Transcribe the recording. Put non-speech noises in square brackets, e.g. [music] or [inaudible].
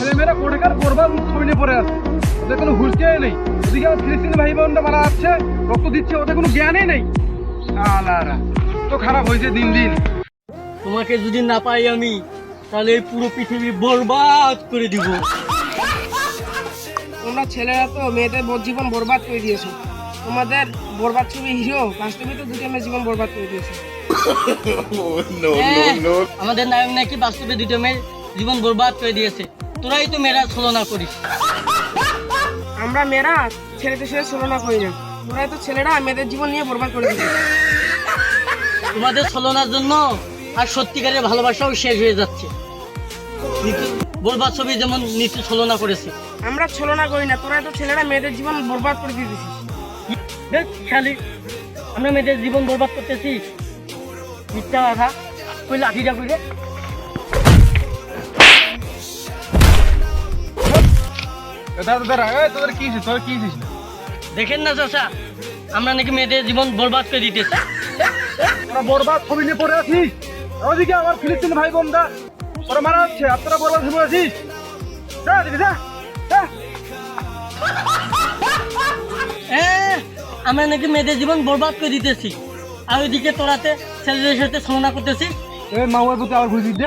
ছেলেমেয়েরা কোটেকার বরবাদ ছবি নিয়ে পড়ে আছে। ওদের কোনো হুঁশকে নেই। ওদিকে আমার ফিলিস্তিনি ভাই বোনরা মারা যাচ্ছে রক্ত দিচ্ছে ওদের কোনো জ্ঞানই নেই। আলারা তো খারাপ হয়েছে দিন দিন। তোমাকে যদি না পাই আমি তাহলে এই পুরো পৃথিবী বরবাদ করে দিব। তোমরা ছেলেরা তো মেয়েদের জীবন বরবাদ করে দিয়েছ। তোমাদের বরবাদ ছবি হিরো বাস্তবে তো দুটো মেয়ে জীবন বরবাদ করে দিয়েছে। [laughs] হ্যাঁ, আমাদের নায়ক নাকি বাস্তবে দুটো মেয়ের জীবন বরবাদ করে দিয়েছে। তোরাই তো মেয়েরা ছলনা করিস। আমরা মেয়েরা ছেলেদের সাথে তুলনা করি না। তোরাই তো ছেলেরা মেয়েদের জীবন নিয়ে বরবাদ করে দিয়েছে তোমাদের ছলনার জন্য আর সত্যিকারের ভালোবাসাও শেষ হয়ে যাচ্ছে। বরবাদ ছবি যেমন নিচু ছলনা করেছে। আমরা ছলনা করি না তোরাই তো ছেলেরা মেয়েদের জীবন বরবাদ করে দিয়ে দিছিস দেখ খালি আমরা মেয়েদের জীবন বরবাদ করতেছি। মিথ্যা কথা কই লাঠিটা কইরে। দাদা দাদা এই তোদের কি? তোদের কি হয়েছিস দেখেন না চাচা আমরা নাকি মেয়েদের জীবন বরবাদ করে দিতেছি। তোরা বরবাদ ছবি নিয়ে পড়ে আছিস ওদিকে আমার ফিলিস্তিনি ভাই বোনরা ওরা মারা হচ্ছে আর তোরা বরবাদ ছবি আছিস যা দিদি যা। হ্যাঁ আমরা নাকি মেয়েদের জীবন বরবাদ করে দিতেছি। আর ওইদিকে তোরাতে ছেলেদের সাথে ছলনা করতেছি। এ মাউয়ের প্রতি আবার ঘুরে দিতে।